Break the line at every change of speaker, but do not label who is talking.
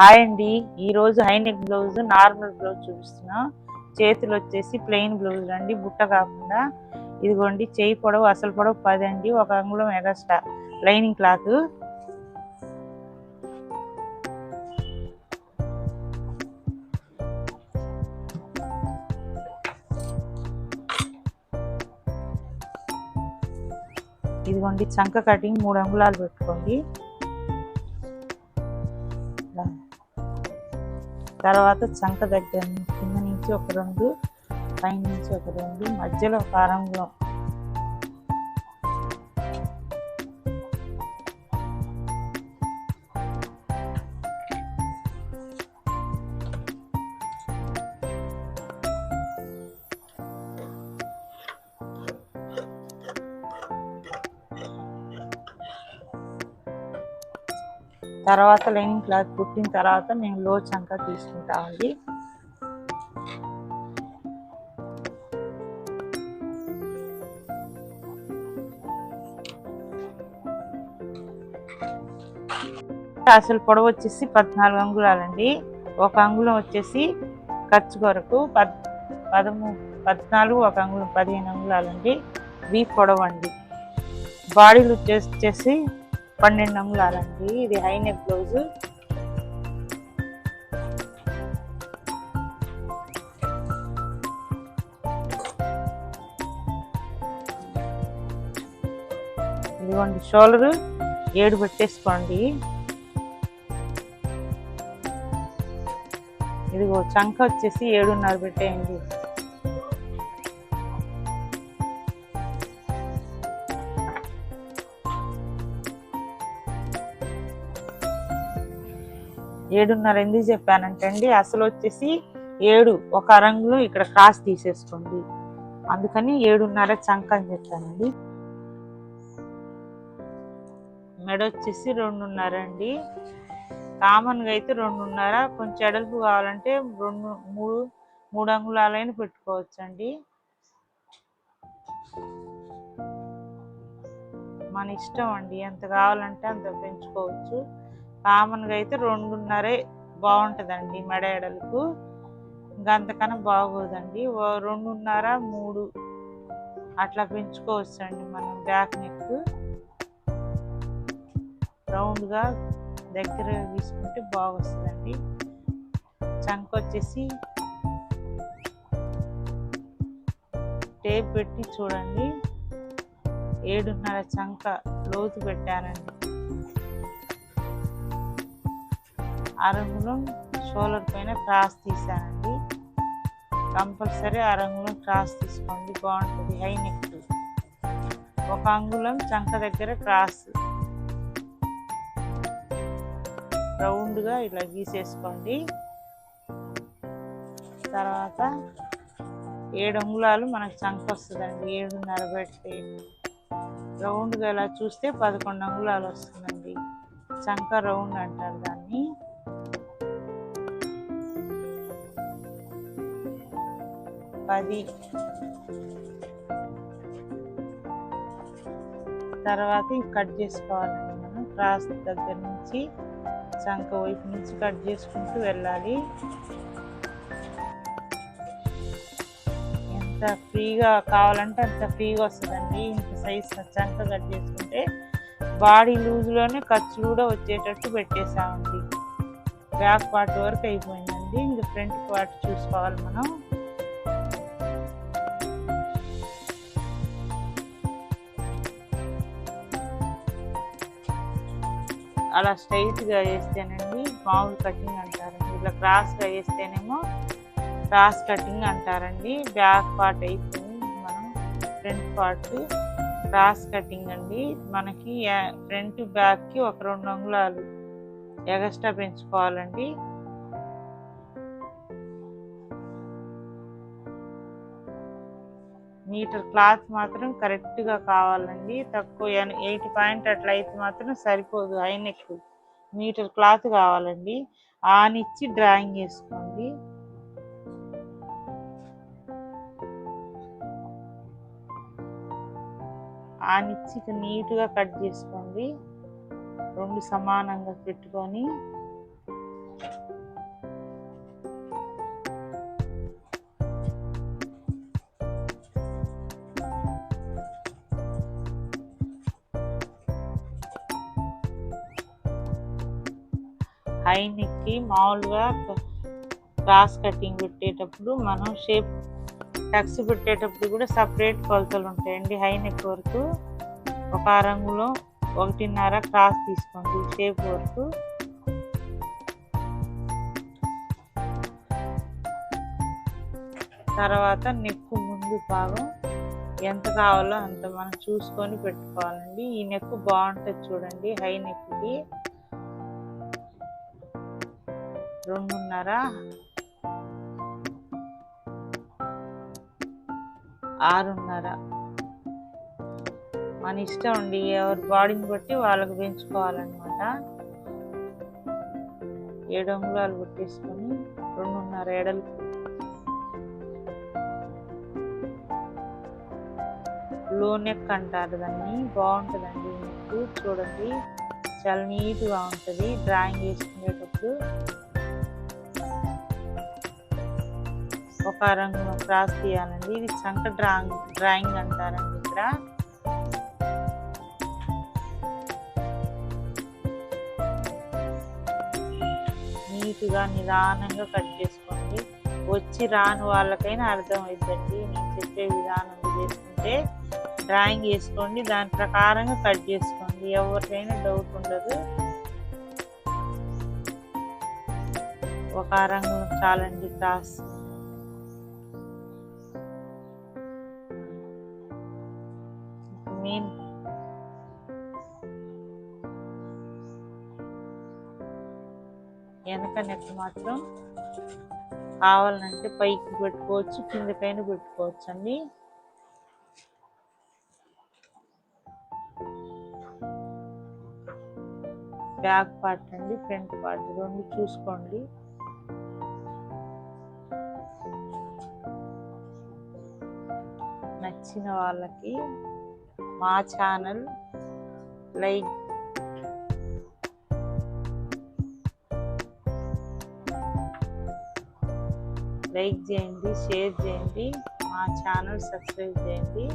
Hi అండి. ఈ రోజు high neck blouse normal blouse చూపిస్తున్నా. చేతులు వచ్చేసి ప్లెయిన్ బ్లౌజ్ అండి బుట్ట కాకుండా. ఇదిగోండి చేయి పొడవు అసలు పొడవు పది అండి ఒక అంగుళం ఎగస్ట్రా. Lining cloth. ఇదిగోండి చంక కటింగ్ మూడు అంగుళాలు పెట్టుకోండి. తర్వాత చంక దగ్గర కింద నుంచి ఒక రెండు పైన నుంచి ఒక రెండు మధ్యలో ఒక తర్వాత లైనింగ్ క్లాత్ కుట్టిన తర్వాత మేము లో చంక తీసుకుంటామండి. అసలు పొడవు వచ్చేసి పద్నాలుగు అంగుళాలండి. ఒక అంగుళం వచ్చేసి ఖర్చు కొరకు పద్ పదమూ పద్నాలుగు ఒక అంగుళం పదిహేను అంగుళాలండి. వీ పొడవు అండి బాడీలు వచ్చేసి వచ్చేసి పన్నెండు అంగుళాలండి. ఇది హై నెక్ బ్లౌజ్. ఇదిగోండి షోల్డర్. ఏడు పెట్టేసుకోండి. ఇదిగో చంక వచ్చేసి ఏడున్నర పెట్టేయండి. ఏడున్నర ఎందుకు చెప్పానంటే అండి అసలు వచ్చేసి ఏడు ఒక అరంగులో ఇక్కడ క్రాస్ తీసేసుకోండి. అందుకని ఏడున్నర చంక అని చెప్పానండి. మెడ వచ్చేసి రెండున్నర అండి. కామన్గా అయితే రెండున్నర కొంచెం ఎడల్పు కావాలంటే రెండు మూడు మూడు అంగుళాలైన పెట్టుకోవచ్చండి. మన ఇష్టం అండి. ఎంత కావాలంటే అంత పెంచుకోవచ్చు. కామన్గా అయితే రెండున్నరే బాగుంటుందండి మెడ ఎడలకు ఇంకా అంతకన్నా బాగోదండి. రెండున్నర మూడు అట్లా పెంచుకోవచ్చు అండి మనం బ్యాక్ నెక్. రౌండ్గా దగ్గర తీసుకుంటే బాగొస్తుందండి. చంక వచ్చేసి టేప్ పెట్టి చూడండి. ఏడున్నర చంక లోతు పెట్టానండి. అరంగుళం షోల్డర్ పైన క్రాస్ తీసానండి కంపల్సరీ అరంగుళం క్రాస్ తీసుకోండి బాగుంటుంది. High neck. ఒక అంగుళం చంక దగ్గర క్రాస్ రౌండ్గా ఇలా గీసేసుకోండి. తర్వాత ఏడు అంగుళాలు మనకు చంక వస్తుందండి. ఏడున్నర పెడితే రౌండ్గా ఇలా చూస్తే పదకొండు అంగుళాలు వస్తుందండి. చంక రౌండ్ అంటారు దాన్ని. పది తర్వాత కట్ చేసుకోవాలండి మనం. క్రాస్ దగ్గర నుంచి చంక వైపు నుంచి కట్ చేసుకుంటూ వెళ్ళాలి. ఎంత ఫ్రీగా కావాలంటే అంత ఫ్రీగా వస్తుందండి. ఇంత సైజ్ చంక కట్ చేసుకుంటే బాడీ లూజ్లోనే ఖర్చు కూడా వచ్చేటట్టు పెట్టేసామండి బ్యాక్ పార్ట్ వరకు అయిపోయిందండి. ఇంకా ఫ్రంట్ పార్ట్ చూసుకోవాలి మనం. అలా స్ట్రైట్గా వేస్తేనండి మామూలు కటింగ్ అంటారండి. ఇలా క్రాస్గా వేస్తేనేమో క్రాస్ కటింగ్ అంటారండి. బ్యాక్ పార్ట్ అయిపోయింది మనం ఫ్రంట్ పార్ట్ క్రాస్ కటింగ్ అండి. మనకి ఫ్రంట్ బ్యాక్కి ఒక రెండు అంగుళాలు ఎగస్ట్రా పెంచుకోవాలండి. మీటర్ క్లాత్ మాత్రం కరెక్ట్గా కావాలండి. తక్కువ ఎయిట్ పాయింట్ అట్లా అయితే మాత్రం సరిపోదు. హై నెక్ మీటర్ క్లాత్ కావాలండి. ఆనిచ్చి డ్రాయింగ్ చేసుకోండి. ఆనిచ్చి నీట్గా కట్ చేసుకోండి. రెండు సమానంగా పెట్టుకొని హై నెక్కి మామూలుగా క్రాస్ కటింగ్ పెట్టేటప్పుడు మనం షేప్ టక్స్ పెట్టేటప్పుడు కూడా సపరేట్ కొలతలు ఉంటాయండి. హై నెక్ వరకు ఒక రంగులో ఒకటిన్నర క్రాస్ తీసుకోండి షేప్ వరకు. తర్వాత నెక్ ముందు భాగం ఎంత కావాలో అంత మనం చూసుకొని పెట్టుకోవాలండి. ఈ నెక్ బాగుంటుంది చూడండి హై నెక్కి రెండున్నర ఆరున్నర. మన ఇష్టం అండి ఎవరి బాడీని బట్టి వాళ్ళకి పెంచుకోవాలన్నమాట. ఏడు అంగుళాలు కొట్టేసుకొని రెండున్నర ఎడలు. లో నెక్ అంటారు దాన్ని బాగుంటుందండి. నెక్ చూడండి చాలా నీట్గా ఉంటుంది. డ్రాయింగ్ వేసుకునేటప్పుడు ఒక క్రాస్ తీయాలండి ఇది చంక డ్రాయింగ్ డ్రాయింగ్ అంటారండి ఇక్కడ. నీట్గా నిదానంగా కట్ చేసుకోండి. వచ్చి రాని వాళ్ళకైనా అర్థం అవుతుందండి నేను చెప్పే విధానం చేసుకుంటే డ్రాయింగ్ వేసుకోండి దాని ప్రకారంగా కట్ చేసుకోండి. ఎవరికైనా డౌట్ ఉండదు. ఒక రంగు చాలండి క్రాస్. మెయిన్ వెనక నెట్ మాత్రం కావాలంటే పైకి పెట్టుకోవచ్చు కిందకైనా పెట్టుకోవచ్చు అండి బ్యాక్ పార్ట్ అండి ఫ్రంట్ పార్ట్ రెండు చూసుకోండి. నచ్చిన వాళ్ళకి మా ఛానల్ లైక్ లైక్ చేయండి షేర్ చేయండి మా ఛానల్ సబ్స్క్రైబ్ చేయండి